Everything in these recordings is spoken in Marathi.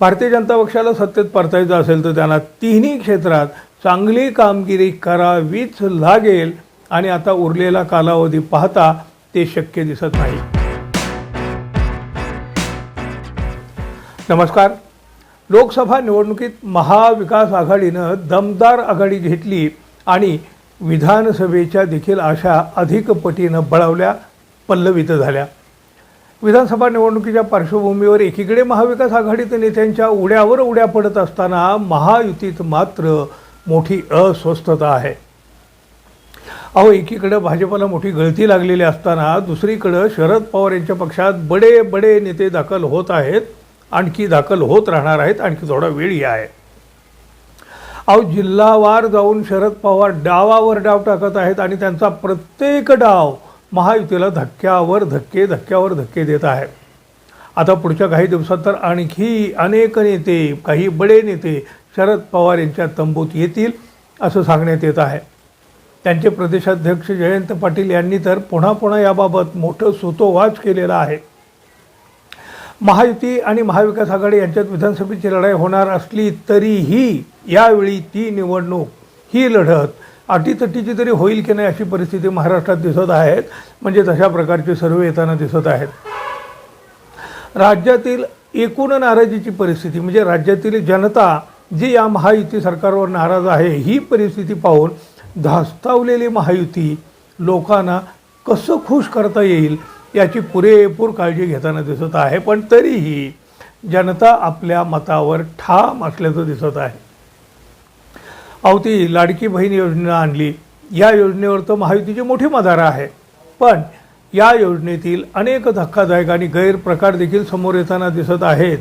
भारतीय जनता पक्षाला सत्तेत परतायचं असेल तर त्यांना तिन्ही क्षेत्रात चांगली कामगिरी करावीच लागेल. आणि आता उरलेला कालावधी पाहता ते शक्य दिसत नाही. नमस्कार. लोकसभा निवडणुकीत महाविकास आघाडीनं दमदार आघाडी घेतली आणि विधानसभेच्या देखील आशा अधिक पटीनं बळावल्या पल्लवित झाल्या. विधानसभा निवडणुकीच्या पार्श्वभूमीवर एकीकडे महाविकास आघाडीत नेत्यांच्या उड्यावर उड्या पडत असताना महायुतीत मात्र मोठी अस्वस्थता आहे. अहो एकीकडं भाजपला मोठी गळती लागलेली असताना दुसरीकडं शरद पवार यांच्या पक्षात बडे बडे नेते दाखल होत आहेत आणखी दाखल होत राहणार आहेत आणखी थोडा वेळही आहे. अहो जिल्हावार जाऊन शरद पवार डावावर डाव टाकत आहेत आणि त्यांचा प्रत्येक डाव महायुतीला धक्क्यावर धक्के धक्क्यावर धक्के देत आहे आता पुढच्या काही दिवसात तर आणखी अनेक नेते काही बडे नेते शरद पवार यांच्या तंबूत येतील असं सांगण्यात येत आहे. त्यांचे प्रदेशाध्यक्ष जयंत पाटील यांनी तर पुन्हा पुन्हा याबाबत मोठं सुतोवाच केलेला आहे. महायुती आणि महाविकास आघाडी यांच्यात विधानसभेची लढाई होणार असली तरीही यावेळी ती निवडणूक ही लढत अटीतटीची तरी होईल की नाही अशी परिस्थिती महाराष्ट्रात दिसत आहेत. म्हणजे तशा प्रकारचे सर्वे येताना दिसत आहेत. राज्यातील एकूण नाराजीची परिस्थिती म्हणजे राज्यातील जनता जी या महायुती सरकारवर नाराज आहे ही परिस्थिती पाहून धास्तावलेली महायुती लोकांना कसं खुश करता येईल याची पुरेपूर काळजी घेताना दिसत आहे. पण तरीही जनता आपल्या मतावर ठाम असल्याचं दिसत आहे. अवती लाडकी बहीण योजना आणली. या योजनेवर तर महायुतीची मोठी मदारा आहे. पण या योजनेतील अनेक धक्कादायक आणि गैरप्रकार देखील समोर येताना दिसत आहेत.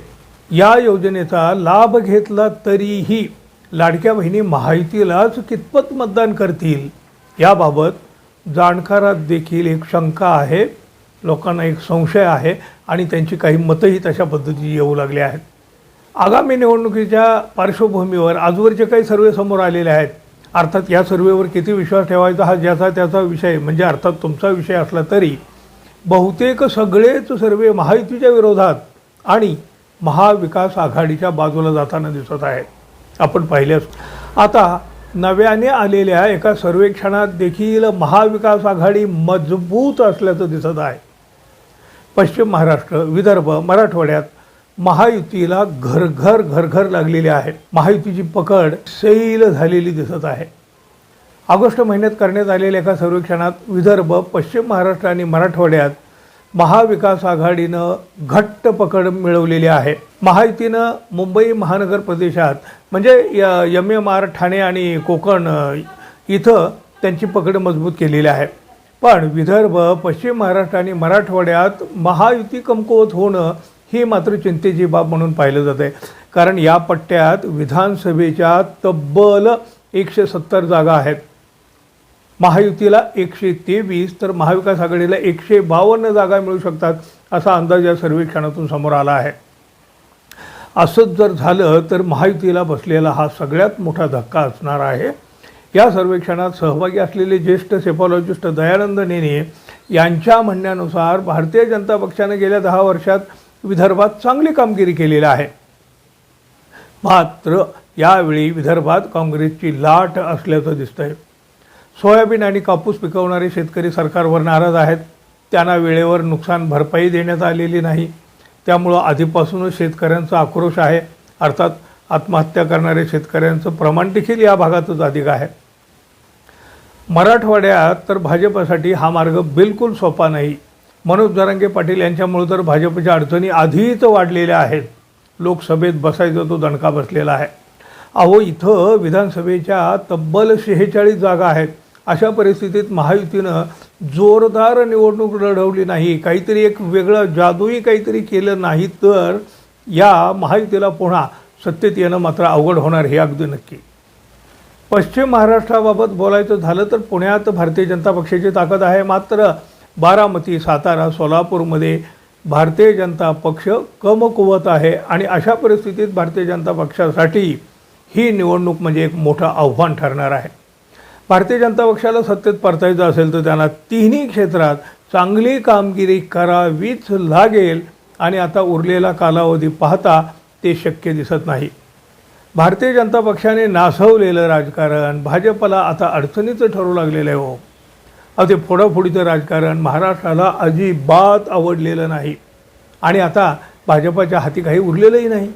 या योजनेचा लाभ घेतला तरीही लाडक्या बहिणी महायुतीलाच कितपत मतदान करतील? याबाबत जाणकारात देखील एक शंका आहे. लोकांना एक संशय आहे आणि त्यांची काही मतंही तशा पद्धतीची येऊ लागली आहेत. आगामी निवडणुकीच्या पार्श्वभूमीवर आजवरचे काही सर्वे समोर आलेले आहेत. अर्थात या सर्वेवर किती विश्वास ठेवायचा हा ज्याचा त्याचा विषय म्हणजे अर्थात तुमचा विषय असला तरी बहुतेक सगळेच सर्वे महायुतीच्या विरोधात आणि महाविकास आघाडीच्या बाजूला जाताना दिसत आहेत. आपण पाहिल्यास आता नव्याने आलेल्या एका सर्वेक्षणात देखील महाविकास आघाडी मजबूत असल्याचं दिसत आहे. पश्चिम महाराष्ट्र विदर्भ मराठवाड्यात महायुतीला घरघर घरघर लागलेली लागलेले आहे महायुतीची पकड सैल झालेली दिसत आहे. ऑगस्ट महिन्यात करण्यात आलेल्या एका सर्वेक्षणात विदर्भ पश्चिम महाराष्ट्र आणि मराठवाड्यात महाविकास आघाडीनं घट्ट पकड मिळवलेली आहे. महायुतीनं मुंबई महानगर प्रदेशात म्हणजे यम एम आर ठाणे आणि कोकण इथं त्यांची पकड मजबूत केलेली आहे. पण विदर्भ पश्चिम महाराष्ट्र आणि मराठवाड्यात महायुती कमकुवत होणं ही मात्र चिंतेची बाब म्हणून पाहिलं जात आहे कारण या पट्ट्यात विधानसभेच्या तब्बल एकशे सत्तर जागा आहेत. महायुतीला एकशे तेवीस तर महाविकास आघाडीला एकशे बावन्न जागा मिळू शकतात असा अंदाज या सर्वेक्षणातून समोर आला आहे. असंच जर झालं तर महायुतीला बसलेला हा सगळ्यात मोठा धक्का असणार आहे. या सर्वेक्षणात सहभागी असलेले ज्येष्ठ सेफॉलॉजिस्ट दयानंद नेने यांच्या म्हणण्यानुसार भारतीय जनता पक्षाने गेल्या दहा वर्षात विदर्भात चांगली कामगिरी केलेली आहे. मात्र यावेळी विदर्भात काँग्रेसची लाट असल्याचं दिसतंय. सोयाबीन आणि कापूस पिकवणारे शेतकरी सरकारवर नाराज आहेत. त्यांना वेळेवर नुकसान भरपाई देण्यात आलेली नाही. त्यामुळं आधीपासूनच शेतकऱ्यांचा आक्रोश आहे. अर्थात आत्महत्या करणारे शेतकऱ्यांचं प्रमाण देखील या भागातच अधिक आहे. मराठवाड्यात तर भाजपासाठी हा मार्ग बिलकुल सोपा नाही. मनोज जरांगे पाटील यांच्यामुळे तर भाजपच्या अडचणी आधीच वाढलेल्या आहेत. लोकसभेत बसायचा तो दणका बसलेला आहे. अहो इथं विधानसभेच्या तब्बल शेहेचाळीस जागा आहेत. अशा परिस्थितीत महायुतीनं जोरदार निवडणूक लढवली नाही. काहीतरी एक वेगळं जादूही काहीतरी केलं नाही तर या महायुतीला पुन्हा सत्तेत येणं मात्र अवघड होणार हे अगदी नक्की. पश्चिम महाराष्ट्राबाबत बोलायचं झालं तर पुण्यात भारतीय जनता पक्षाची ताकद आहे मात्र बारामती सातारा सोलापूरमध्ये भारतीय जनता पक्ष कमकुवत आहे आणि अशा परिस्थितीत भारतीय जनता पक्षासाठी ही निवडणूक म्हणजे एक मोठं आव्हान ठरणार आहे. भारतीय जनता पक्षाला सत्तेत परतायचं असेल तर त्यांना तिन्ही क्षेत्रात चांगली कामगिरी करावीच लागेल आणि आता उरलेला कालावधी पाहता ते शक्य दिसत नाही. भारतीय जनता पक्षाने नासवलेलं राजकारण भाजपला आता अडचणीचं ठरू लागलेलं आहे हो. अहो ते फोडाफोडीचं राजकारण महाराष्ट्राला अजिबात आवडलेलं नाही. आणि आता भाजपाच्या हाती काही उरलेलंही नाही.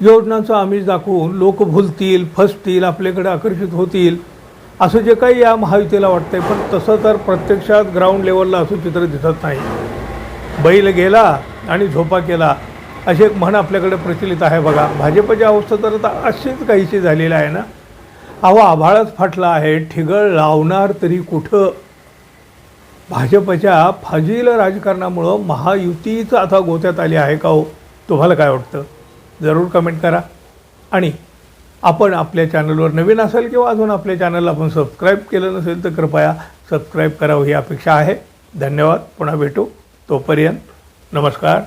योजनांचं आमिष दाखवून लोक भुलतील फसतील आपल्याकडे आकर्षित होतील असं जे काही या महायुतीला वाटतंय पण तसं तर प्रत्यक्षात ग्राउंड लेवलला असं चित्र दिसत नाही. बैल गेला आणि झोपा केला अशी एक म्हण आपल्याकडे प्रचलित आहे बघा. भाजपची अवस्था तर आता अशीच काहीशी झालेली आहे ना? अहो आभाळच फाटला आहे. ठिगळ लावणार तरी कुठं? भाजपच्या फाजील राजकारणामुळं महायुतीच आता गोत्यात आली आहे का हो? तुम्हाला काय वाटतं? जरूर कमेंट करा. आणि आपण आपल्या चॅनलवर नवीन असेल किंवा अजून आपल्या चॅनलला आपण सबस्क्राईब केलं नसेल तर कृपया सबस्क्राईब करावं ही अपेक्षा आहे. धन्यवाद. पुन्हा भेटू. तोपर्यंत नमस्कार.